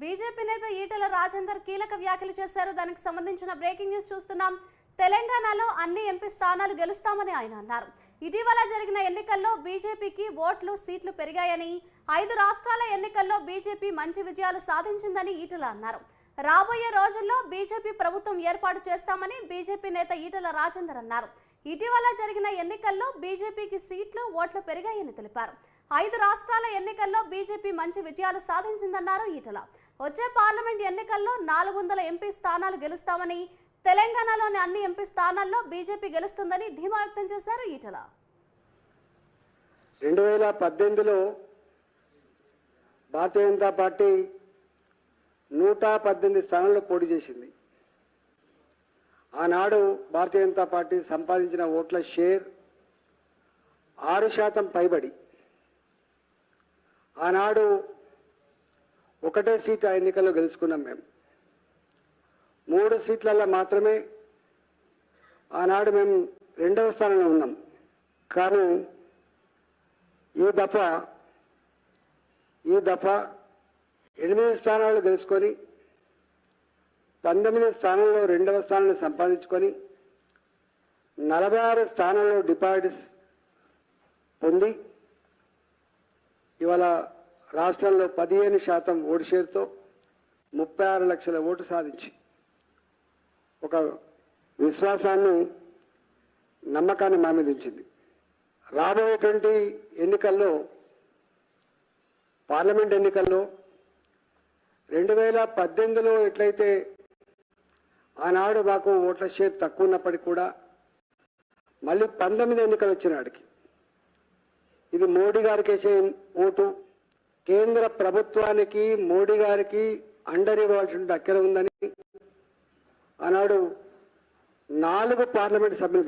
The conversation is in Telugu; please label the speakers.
Speaker 1: బీజేపీ నేత ఈటెల రాజేందర్ కీలక వ్యాఖ్యలు చేశారు. దానికి సంబంధించిన బ్రేకింగ్ న్యూస్ చూస్తున్నాం. తెలంగాణలో అన్ని ఎంపీ స్థానాలు గెలుస్తామని ఆయన అన్నారు. ఇటీవల జరిగిన ఎన్నికల్లో బీజేపీకి ఓట్లు సీట్లు పెరిగాయని ఐదు రాష్ట్రాల ఎన్నికల్లో బీజేపీ మంచి విజయాలు సాధించిందని ఈటెల అన్నారు. రాబోయే రోజుల్లో బీజేపీ ప్రభుత్వం ఏర్పాటు చేస్తామని బీజేపీ నేత ఈటెల రాజేందర్ అన్నారు. ఇటీవల జరిగిన ఎన్నికల్లో బీజేపీకి సీట్లు ఓట్లు పెరిగాయని తెలిపారు. ఐదు రాష్ట్రాల ఎన్నికల్లో బీజేపీ మంచి విజయాలు సాధించిందన్నారు ఈటల. వచ్చే పార్లమెంట్ ఎన్నికల్లో నాలుగు వందల ఎంపీ స్థానాలు గెలుస్తామని తెలంగాణలోని అన్ని ఎంపీ స్థానాల్లో బీజేపీ గెలుస్తుందని ధీమా వ్యక్తం చేశారు ఈటల.
Speaker 2: రెండు వేల పద్దెనిమిదిలో భారతీయ జనతా పార్టీ నూట పద్దెనిమిది స్థానాల్లో పోటీ చేసింది. ఆనాడు భారతీయ జనతా పార్టీ సంపాదించిన ఓట్ల షేర్ ఆరు శాతం పైబడి. ఆనాడు ఒకటే సీట్ ఆ ఎన్నికల్లో గెలుచుకున్నాం మేము. మూడు సీట్లలో మాత్రమే ఆనాడు మేము రెండవ స్థానంలో ఉన్నాం. కానీ ఈ దఫ ఈ దఫ ఎనిమిది స్థానాలు గెలుచుకొని పంతొమ్మిది స్థానంలో రెండవ స్థానాన్ని సంపాదించుకొని నలభై ఆరు స్థానంలో డిపాజిట్స్ పొంది ఇవాళ రాష్ట్రంలో పదిహేను శాతం ఓటు షేర్తో ముప్పై ఆరు లక్షల ఓటు సాధించి ఒక విశ్వాసాన్ని నమ్మకాన్ని మా మీద ఉంచింది. రాబోయేటువంటి ఎన్నికల్లో పార్లమెంట్ ఎన్నికల్లో రెండు వేల పద్దెనిమిదిలో ఎట్లయితే ఆనాడు మాకు ఓట్ల షేర్ తక్కువ ఉన్నప్పటికీ కూడా మళ్ళీ పంతొమ్మిది ఎన్నికలు వచ్చినాడికి ఇది మోడీ గారికి వేసే ఓటు కేంద్ర ప్రభుత్వానికి మోడీ గారికి అండర్ ఇవ్వాల్సిన అక్కర ఉందని ఆనాడు నాలుగు పార్లమెంట్ సభ్యులు